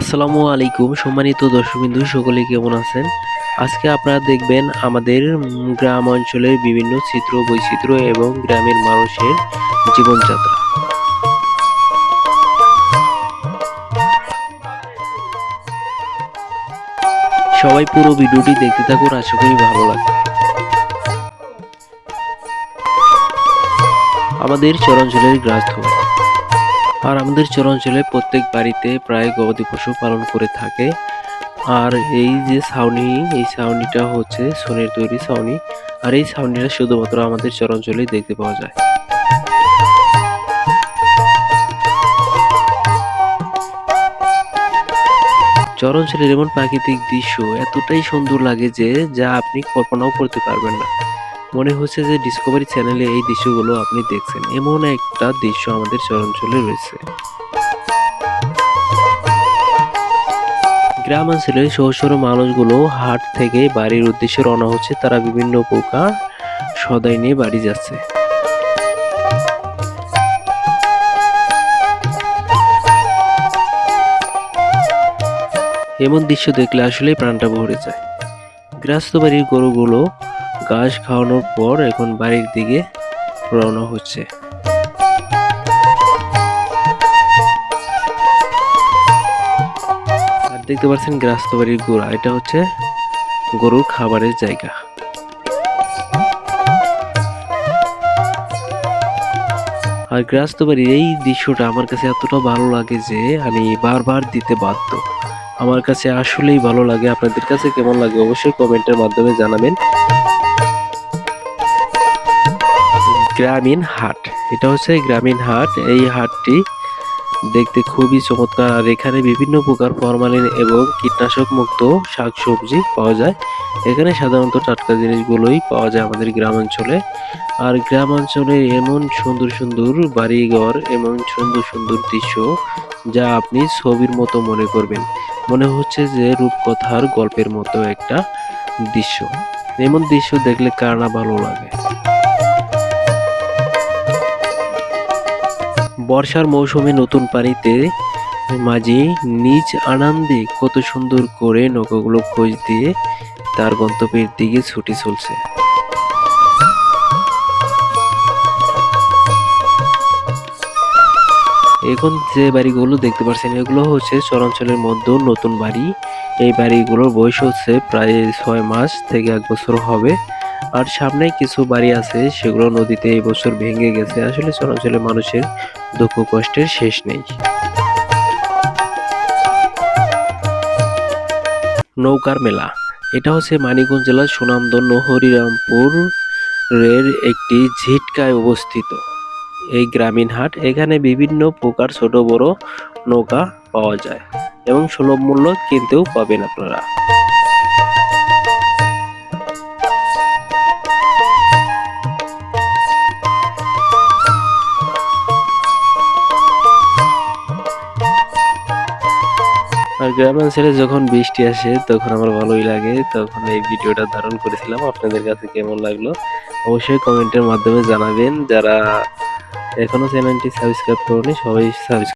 আসসালামু আলাইকুম সম্মানিত দর্শকবিন্দু, সকলে কেমন আছেন? আজকে আপনারা দেখবেন আমাদের গ্রাম অঞ্চলের বিভিন্ন চিত্র, বৈচিত্র্য এবং গ্রামের মানুষের জীবনযাত্রা। সবাই পুরো ভিডিওটি দেখতে থাকুন, আশা করি ভালো লাগবে। আমাদের চরাঞ্চলের গ্রাস্ত আর আমাদের চরাঞ্চলে প্রত্যেক বাড়িতে প্রায় গবাদি পশু পালন করে থাকে। আর এই যে ছাউনি, এই ছাউনিটা হচ্ছে সোনের তৈরি ছাউনি। আর এই ছাউনিটা শুধুমাত্র আমাদের চরাঞ্চলেই দেখতে পাওয়া যায়। চরাঞ্চলের এমন প্রাকৃতিক দৃশ্য এতটাই সুন্দর লাগে যে, যা আপনি কল্পনাও করতে পারবেন না। মনে হচ্ছে যে ডিসকভারি চ্যানেলে এই দৃশ্যগুলো আপনি দেখছেন। এমন একটা দৃশ্য আমাদের চরাঞ্চলে রয়েছে। গ্রামাঞ্চলের সহ সরু মানুষগুলো হাট থেকে বাড়ির উদ্দেশ্যে রওনা হচ্ছে। তারা বিভিন্ন প্রকার সদাই নিয়ে বাড়ি যাচ্ছে। এমন দৃশ্য দেখলে আসলে প্রাণটা ভরে যায়। গ্রাস্ত বাড়ির গরুগুলো ঘাস খাওয়ানোর পর এখন বাড়ির দিকে রওনা হচ্ছে। আর দেখতে পাচ্ছেন গ্রাস্ত বাড়ির গোড়া। এটা হচ্ছে গরুর খাবারের জায়গা। আর গ্রাস্ত বাড়ির এই দৃশ্যটা আমার কাছে এতটা ভালো লাগে যে আমি বারবার দিতে বাধ্য। আমার কাছে আসলেই ভালো লাগে। আপনাদের কাছে কেমন লাগে অবশ্যই কমেন্টের মাধ্যমে জানাবেন। গ্রামীণ হাট। এটা হচ্ছে গ্রামীণ হাট। এই হাটটি দেখতে খুবই চমৎকার। আর এখানে বিভিন্ন প্রকার ফরমালিন এবং কীটনাশক মুক্ত শাকসবজি পাওয়া যায়। এখানে সাধারণত টাটকা জিনিসগুলোই পাওয়া যায় আমাদের গ্রাম অঞ্চলে আর গ্রাম অঞ্চলে এমন সুন্দর সুন্দর বাড়িঘর, এমন সুন্দর সুন্দর দৃশ্য যা আপনি ছবির মতো মনে করবেন। মনে হচ্ছে যে রূপকথার গল্পের মতো একটা দৃশ্য। এমন দৃশ্য দেখলে কার না ভালো লাগে? বর্ষার মৌসুমে নতুন পানিতে মাঝি নিজ আনন্দে কত সুন্দর করে নৌকাগুলো খোঁজ দিয়ে তার গন্তব্যের দিকে ছুটি চলছে। এখন যে বাড়িগুলো দেখতে পাচ্ছেন, এগুলো হচ্ছে চরাঞ্চলের মধ্যে নতুন বাড়ি। এই বাড়িগুলোর বয়স হচ্ছে প্রায় ছয় মাস থেকে এক বছর হবে। আর সামনে কিছু বাড়ি আছে, সেগুলো নদীতে এই বছর ভেঙে গেছে। আসলে চরাঞ্চলের মানুষের দুঃখ কষ্টের শেষ নেই। নৌকার মেলা। এটা হচ্ছে মানিকগঞ্জ জেলার সুনামধন্য হরিরামপুর এর একটি ঝিটকায় অবস্থিত। এই গ্রামীণ হাট, এখানে বিভিন্ন প্রকার ছোট বড় নৌকা পাওয়া যায় এবং সুলভ মূল্য কিনতেও পাবেন আপনারা। আর গ্রামাঞ্চলে যখন বৃষ্টি আসে, তখন আমার ভালোই লাগে। তখন এই ভিডিওটা ধারণ করেছিলাম। আপনাদের কাছে কেমন লাগল? অবশ্যই কমেন্টের মাধ্যমে জানাবেন। যারা এখনও চ্যানেলটি সাবস্ক্রাইব করেনি, সবাই সাবস্ক্রাইব